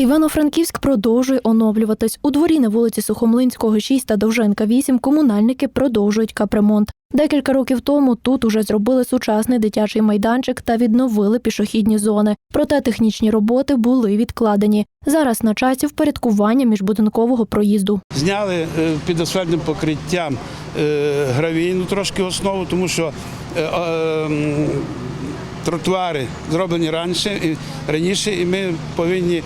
Івано-Франківськ продовжує оновлюватись. У дворі на вулиці Сухомлинського 6 та Довженка 8 комунальники продовжують капремонт. Декілька років тому тут уже зробили сучасний дитячий майданчик та відновили пішохідні зони. Проте технічні роботи були відкладені. Зараз на часі впорядкування міжбудинкового проїзду. Зняли е, під асфальтним покриттям е, гравійну трошки основу, тому що е, тротуари зроблені раніше, і, раніше, і ми повинні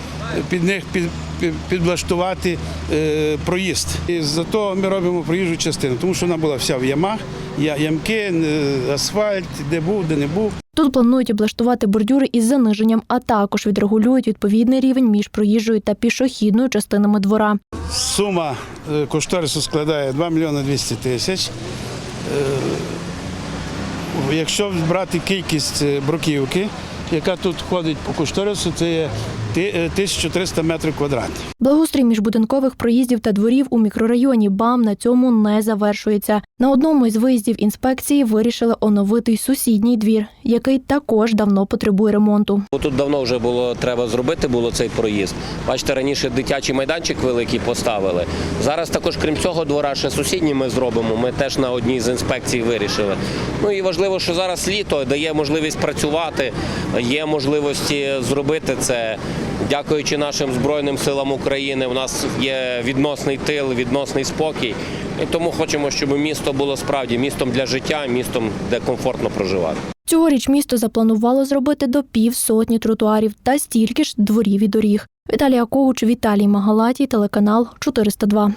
під них під, під, підлаштувати е, проїзд. І зато ми робимо проїжджу частину, тому що вона була вся в ямах, я- ямки, е, асфальт, де був, де не був. Тут планують облаштувати бордюри із заниженням, а також відрегулюють відповідний рівень між проїжджою та пішохідною частинами двора. Сума е, кошторису складає 2 мільйони 200 тисяч. Якщо брати кількість е, бруківки, яка тут входить по кошторису, це є ти- е, 1300 метрів квадратних. Благоустрій міжбудинкових проїздів та дворів у мікрорайоні БАМ на цьому не завершується. На одному із виїздів інспекції вирішили оновити й сусідній двір, який також давно потребує ремонту. Тут давно вже було треба зробити було цей проїзд. Бачите, раніше дитячий майданчик великий поставили. Зараз також, крім цього двора, ще сусідній ми зробимо. Ми теж на одній з інспекцій вирішили. Ну і важливо, що зараз літо дає можливість працювати, є можливості зробити це. Дякуючи нашим Збройним силам України, у нас є відносний тил, відносний спокій. І тому хочемо, щоб місто було справді містом для життя, містом, де комфортно проживати. Цьогоріч місто запланувало зробити до півсотні тротуарів та стільки ж дворів і доріг. Віталія Когуч, Віталій Магалатій, телеканал 402.